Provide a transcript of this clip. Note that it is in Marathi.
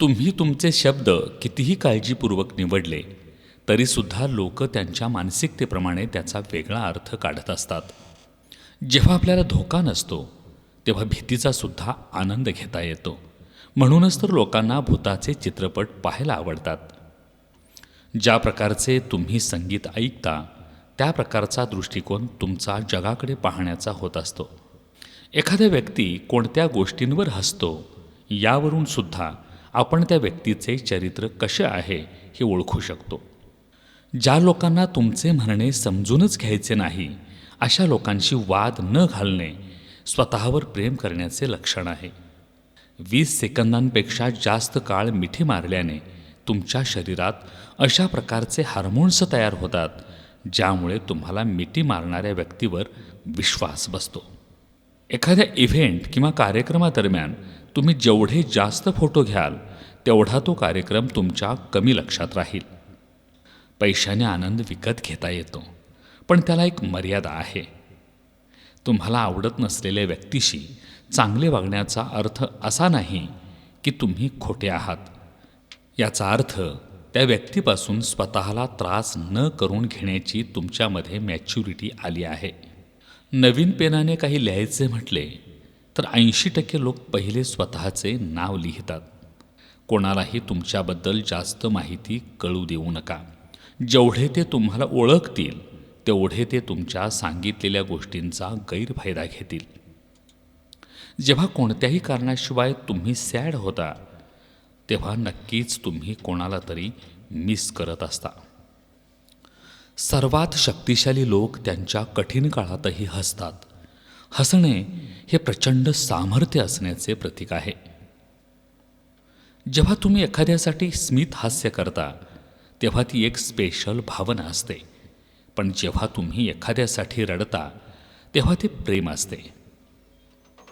तुम्ही तुमचे शब्द कितीही काळजीपूर्वक निवडले तरीसुद्धा लोक त्यांच्या मानसिकतेप्रमाणे त्याचा वेगळा अर्थ काढत असतात. जेव्हा आपल्याला धोका नसतो तेव्हा भीतीचा सुद्धा आनंद घेता येतो. म्हणूनच तर लोकांना भूताचे चित्रपट पाहायला आवडतात. ज्या प्रकारचे तुम्ही संगीत ऐकता त्या प्रकारचा दृष्टिकोन तुमचा जगाकडे पाहण्याचा होत असतो. एखाद्या व्यक्ती कोणत्या गोष्टींवर हसतो यावरून सुद्धा आपण त्या व्यक्तीचे चरित्र कसे आहे हे ओळखू शकतो. ज्या लोकांना तुमचे म्हणणे समजूनच घ्यायचे नाही अशा लोकांशी वाद न घालणे स्वतःवर प्रेम करण्याचे लक्षण आहे. वीस सेकंदांपेक्षा जास्त काळ मिठी मारल्याने तुमच्या शरीरात अशा प्रकारचे हार्मोन्स तयार होतात ज्यामुळे तुम्हाला मिठी मारणाऱ्या व्यक्तीवर विश्वास बसतो. एखाद्या इव्हेंट किंवा कार्यक्रमादरम्यान तुम्ही जेवढे जास्त फोटो घ्याल तेवढा तो कार्यक्रम तुमच्या कमी लक्षात राहील. पैशाने आनंद विकत घेता येतो पण त्याला एक मर्यादा आहे. तुम्हाला आवडत नसलेल्या व्यक्तीशी चांगले वागण्याचा अर्थ असा नाही की तुम्ही खोटे आहात. याचा अर्थ त्या व्यक्तीपासून स्वतःला त्रास न करून घेण्याची तुमच्यामध्ये मॅच्युरिटी आली आहे. नवीन पेनाने काही लिहायचे म्हटले तर ऐंशी टक्के लोक पहिले स्वतःचे नाव लिहितात. कोणालाही तुमच्याबद्दल जास्त माहिती कळू देऊ नका. जेवढे ते तुम्हाला ओळखतील तेवढे ते तुमच्या सांगितलेल्या गोष्टींचा गैरफायदा घेतील. जेव्हा कोणत्याही कारणाशिवाय तुम्ही सॅड होता तेव्हा नक्कीच तुम्ही कोणाला तरी मिस करत असता. सर्वात शक्तिशाली लोक त्यांच्या कठीण काळातही हसतात. हसणे हे प्रचंड सामर्थ्य असण्याचे प्रतीक आहे. जेव्हा तुम्ही एखाद्यासाठी स्मित हास्य करता तेव्हा ती एक स्पेशल भावना असते. पण जेव्हा तुम्ही एखाद्यासाठी रडता तेव्हा ते प्रेम असते.